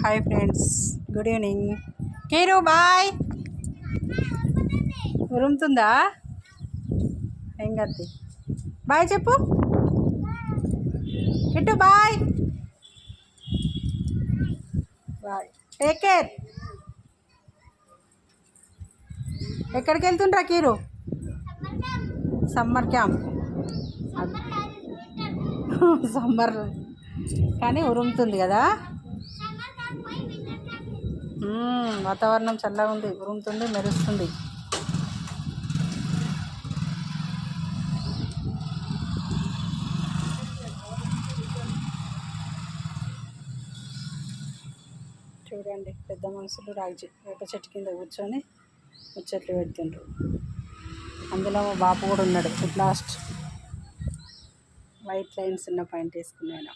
Hi friends good evening Keeru bye ఉరుముతుందా? ఏం కత్తి? Bye చెప్పు. Kittu bye bye take care ఎక్కడికి వెళ్తుండ్రా కీరు? సమ్మర్ క్యాంప్ సమ్మర్ కానీ ఉరుముతుంది కదా? వాతావరణం చల్లగా ఉంది ఉరుముతుంది మెరుస్తుంది. చూడండి పెద్ద మనుషులు రాగి వేప చెట్టు కింద కూర్చొని ముచ్చట్లు పెడుతుండ్రు. అందులో మా బాపు కూడా ఉన్నాడు లాస్ట్. వైట్ లైన్స్ ఉన్న పాయింట్ వేసుకున్నాను